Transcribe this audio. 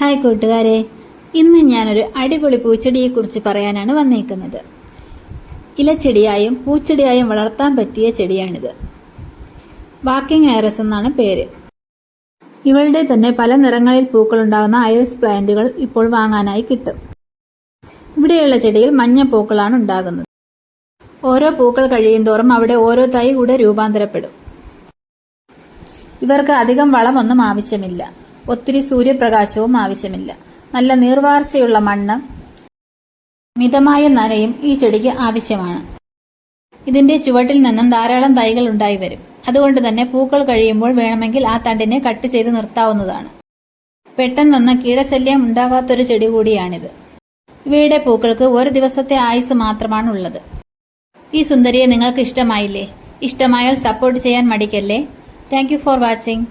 Hi കൂട്ടുകാരെ. ഇന്ന് ഞാനൊരു അടിപൊളി പൂച്ചെടിയെക്കുറിച്ച് പറയാനാണ് വന്നേക്കുന്നത്. ഇലച്ചെടിയായും പൂച്ചെടിയായും വളർത്താൻ പറ്റിയ ചെടിയാണിത്. വാക്കിംഗ് ഐറസ് എന്നാണ് പേര്. ഇവളുടെ തന്നെ പല നിറങ്ങളിൽ പൂക്കളുണ്ടാകുന്ന ഐറസ് പ്ലാന്റുകൾ ഇപ്പോൾ വാങ്ങാനായി കിട്ടും. ഇവിടെയുള്ള ചെടിയിൽ മഞ്ഞ പൂക്കളാണ് ഉണ്ടാകുന്നത്. ഓരോ പൂക്കൾ കഴിയുന്തോറും അവിടെ ഓരോ തൈ കൂടെ രൂപാന്തരപ്പെടും. ഇവർക്ക് അധികം വളമൊന്നും ആവശ്യമില്ല. ഒത്തിരി സൂര്യപ്രകാശവും ആവശ്യമില്ല. നല്ല നീർവാർച്ചയുള്ള മണ്ണ് മിതമായ നനയും ഈ ചെടിക്ക് ആവശ്യമാണ്. ഇതിന്റെ ചുവട്ടിൽ നിന്നും ധാരാളം തൈകൾ ഉണ്ടായി വരും. അതുകൊണ്ട് തന്നെ പൂക്കൾ കഴിയുമ്പോൾ വേണമെങ്കിൽ ആ തണ്ടിനെ കട്ട് ചെയ്ത് നിർത്താവുന്നതാണ്. പെട്ടെന്നൊന്നും കീടശല്യം ഉണ്ടാകാത്തൊരു ചെടി കൂടിയാണിത്. ഇവയുടെ പൂക്കൾക്ക് ഒരു ദിവസത്തെ ആയുസ് മാത്രമാണ് ഉള്ളത് ഈ സുന്ദരിയെ നിങ്ങൾക്ക് ഇഷ്ടമായില്ലേ? ഇഷ്ടമായാൽ സപ്പോർട്ട് ചെയ്യാൻ മടിക്കല്ലേ? Thank for watching.